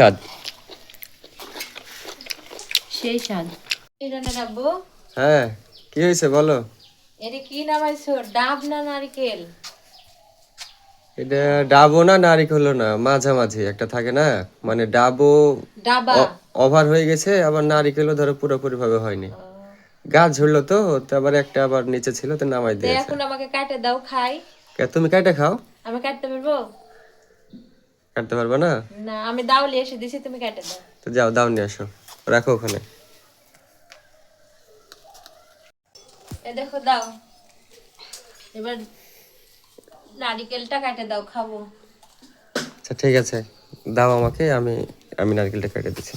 স্বাদ। সেই স্বাদ। এটা না রাখব হ্যাঁ কি হয়েছে বলো? এটা কি নামাইছো ডাব না নারকেল? এটা ডাবও না নারিকেলও না মাঝামাঝি। একটা থাকে না মানে ডাবও ডাবা। ওভার হয়ে গেছে আবার নারিকেলও ধরো পুরোপুরি ভাবে হয়নি গাছ ঝরলো তো তো আবার একটা আবার নিচে ছিল তো নামাই দিয়েছে। এখন আমাকে কাটে দাও খাই। কে, তুমি কাইটা খাও? আমি কাটতে পারব কাটতে পারবে না? না আমি নিয়ে এসে দিছি তুমি কেটে দাও। তো যাও দাও নিয়ে আসো। রাখো ওখানে। এ দেখো দাও। এবার নারকেলটা কেটে দাও খাব। আচ্ছা ঠিক আছে। দাও আমাকে আমি আমি নারকেলটা কেটে দিচ্ছি।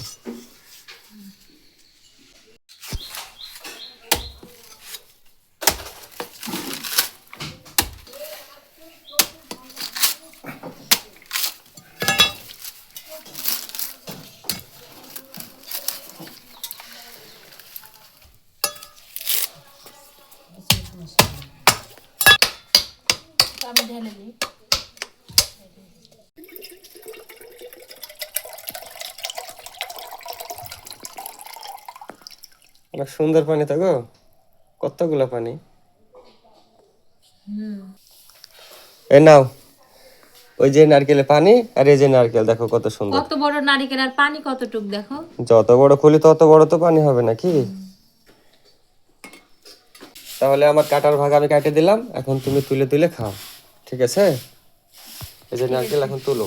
আমি ঢেলে দিই। অনেক সুন্দর পানি তো গো কতগুলো পানি? এ নাও ওই যে নারকেলে পানি আর এই যে নারকেল দেখো কত সুন্দর। কত বড় নারিকেল আর পানি কতটুক দেখো। যত বড় খুলি তত বড় তো পানি হবে নাকি? তাহলে আমার কাটার ভাগ আমি কাটে দিলাম এখন তুমি তুলে তুলে খাও। ঠিক আছে? এই যে নারকেল এখন তুলো।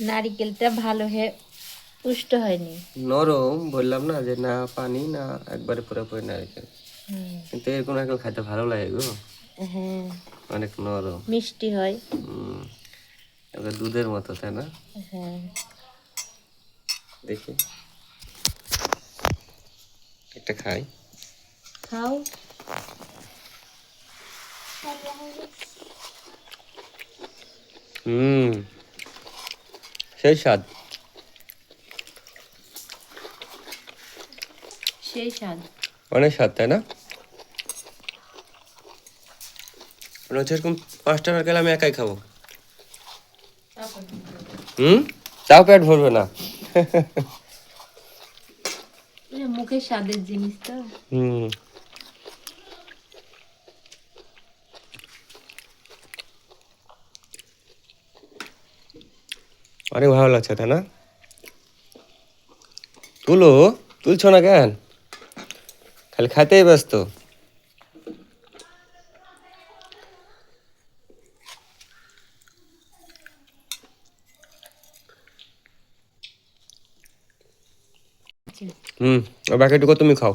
নারিকেলটা ভালো হয়ে পুষ্ট হয়নি। নরম বললাম না যে না পানি না একবারে পুরোপুরি নারকেল। কিন্তু এরকম নারকেল খাইতে ভালো লাগে গো। হ্যাঁ। অনেক নরম। মিষ্টি হয়। হুম। এবার দুধের মতো তাই না? হ্যাঁ। দেখি। একটা খাই। খাও। হুম সেই স্বাদ। সেই স্বাদ। অনেক স্বাদ তাই না? মনে হচ্ছে এরকম পাঁচটা নারকেল আমি একাই খাব। হুম? তাও পেট ভরবে না। মুখের স্বাদের জিনিস তো হুম। অনেক ভালো লাগছে তাই না? তুলো তুলছো না কেন? খালি খাইতেই ব্যস্ত। হুম বাকিটুকু তুমি খাও।